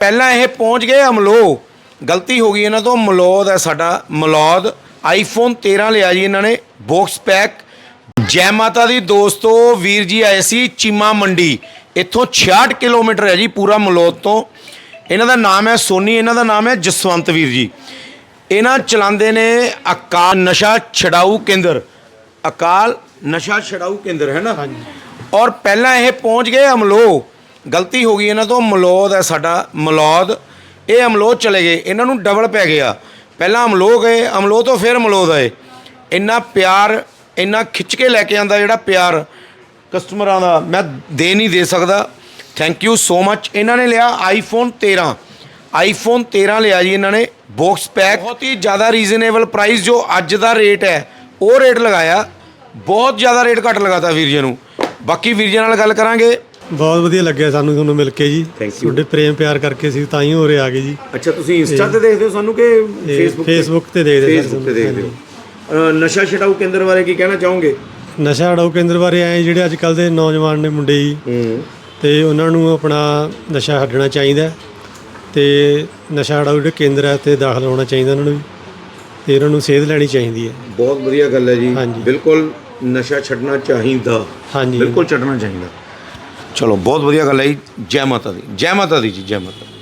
ਪਹਿਲਾਂ ਇਹ ਪਹੁੰਚ ਗਏ ਅਮਲੋ। ਗਲਤੀ ਹੋ ਗਈ ਇਹਨਾਂ ਤੋਂ। ਮਲੌਦ ਹੈ ਸਾਡਾ ਮਲੌਦ। ਆਈਫੋਨ 13 ਲਿਆ ਜੀ ਇਹਨਾਂ ਨੇ। ਬਾਕਸ ਪੈਕ ਜੈ ਮਾਤਾ ਦੀ ਦੋਸਤੋ ਵੀਰ ਜੀ ਆਏ ਸੀ ਚੀਮਾ ਮੰਡੀ। ਇੱਥੋਂ 66 ਕਿਲੋਮੀਟਰ ਹੈ ਜੀ ਪੂਰਾ ਮਲੌਦ ਤੋਂ। ਇਹਨਾਂ ਦਾ ਨਾਮ ਹੈ ਸੋਨੀ ਇਹਨਾਂ ਦਾ ਨਾਮ ਹੈ ਜਸਵੰਤ ਵੀਰ ਜੀ। ਇਹਨਾਂ ਚਲਾਉਂਦੇ ਨੇ ਅਕਾਲ ਨਸ਼ਾ ਛਡਾਊ ਕੇਂਦਰ। ਅਕਾਲ ਨਸ਼ਾ ਛਡਾਊ ਕੇਂਦਰ ਹੈ ਨਾ? ਹਾਂਜੀ। ਔਰ ਪਹਿਲਾਂ ਇਹ ਪਹੁੰਚ ਗਏ ਅਮਲੋ। ਗਲਤੀ ਹੋ ਗਈ ਇਹਨਾਂ ਤੋਂ, ਮਲੌਦ ਹੈ ਸਾਡਾ, ਮਲੌਦ। ਇਹ ਅਮਲੋਹ ਚਲੇ ਗਏ, ਇਹਨਾਂ ਨੂੰ ਡਬਲ ਪੈ ਗਿਆ। ਪਹਿਲਾਂ ਅਮਲੋਹ ਗਏ, ਅਮਲੋਹ ਤੋਂ ਫਿਰ ਮਲੌਦ ਆਏ। ਇੰਨਾ ਪਿਆਰ, ਇੰਨਾ ਖਿੱਚ ਕੇ ਲੈ ਕੇ ਆਂਦਾ ਜਿਹੜਾ ਪਿਆਰ ਕਸਟਮਰਾਂ ਦਾ, ਮੈਂ ਦੇ ਨਹੀਂ ਦੇ ਸਕਦਾ। ਥੈਂਕ ਯੂ ਸੋ ਮੱਚ ਇਹਨਾਂ ਨੇ ਲਿਆ ਆਈਫੋਨ 13 ਆਈਫੋਨ 13 ਲਿਆ ਜੀ ਇਹਨਾਂ ਨੇ ਬਾਕਸ ਪੈਕ ਬਹੁਤ ਹੀ ਜ਼ਿਆਦਾ ਰੀਜ਼ਨੇਬਲ ਪ੍ਰਾਈਸ ਜੋ ਅੱਜ ਦਾ ਰੇਟ ਹੈ, ਉਹ ਰੇਟ ਲਗਾਇਆ। ਬਹੁਤ ਜ਼ਿਆਦਾ ਰੇਟ ਘੱਟ ਲਗਾਤਾ ਵੀਰ ਜੀ ਨੂੰ। ਬਾਕੀ ਵੀਰ ਜੀ ਨਾਲ ਗੱਲ ਕਰਾਂਗੇ। ਬਹੁਤ ਵਧੀਆ ਲੱਗਿਆ ਸਾਨੂੰ ਤੁਹਾਨੂੰ ਮਿਲ ਕੇ ਜੀ। Thank you. ਤੁਹਾਡੇ ਪ੍ਰੇਮ ਪਿਆਰ ਕਰਕੇ ਸੀ ਤਾਂ ਹੀ ਹੋਰੇ ਆ ਗਏ ਜੀ। ਅੱਛਾ ਤੁਸੀਂ ਇੰਸਟਾ ਤੇ ਦੇਖਦੇ ਹੋ ਸਾਨੂੰ ਕਿ ਫੇਸਬੁੱਕ ਫੇਸਬੁੱਕ ਤੇ? ਦੇਖਦੇ ਸਰ ਫੇਸਬੁੱਕ ਤੇ ਦੇਖਦੇ ਹੋ। ਨਸ਼ਾ ਛਡਾਊ ਕੇਂਦਰ ਬਾਰੇ ਕੀ ਕਹਿਣਾ ਚਾਹੋਗੇ? ਨਸ਼ਾ ਹਟਾਓ ਕੇਂਦਰ ਬਾਰੇ ਆਏ ਜਿਹੜੇ ਅੱਜ ਕੱਲ ਦੇ ਨੌਜਵਾਨ ਨੇ ਮੁੰਡੇ ਜੀ ਹੂੰ। ਤੇ ਉਹਨਾਂ ਨੂੰ ਆਪਣਾ ਨਸ਼ਾ ਛੱਡਣਾ ਚਾਹੀਦਾ ਹੈ। ਤੇ ਨਸ਼ਾ ਹਟਾਓ ਜਿਹੜੇ ਕੇਂਦਰ ਹੈ ਤੇ ਦਾਖਲ ਹੋਣਾ ਚਾਹੀਦਾ ਉਹਨਾਂ ਨੂੰ ਵੀ। ਤੇ ਉਹਨਾਂ ਨੂੰ ਸੇਧ ਲੈਣੀ ਚਾਹੀਦੀ ਹੈ। ਬਹੁਤ ਵਧੀਆ ਗੱਲ ਹੈ ਜੀ। ਹਾਂਜੀ। ਬਿਲਕੁਲ ਨਸ਼ਾ ਛੱਡਣਾ ਚਾਹੀਦਾ। ਹਾਂਜੀ। ਬਿਲਕੁਲ ਛੱਡਣਾ ਚਾਹੀਦਾ। ਚਲੋ, ਬਹੁਤ ਵਧੀਆ ਗੱਲ ਹੈ ਜੀ, ਜੈ ਮਾਤਾ ਦੀ, ਜੈ ਮਾਤਾ ਦੀ ਜੀ, ਜੈ ਮਾਤਾ ਦੀ।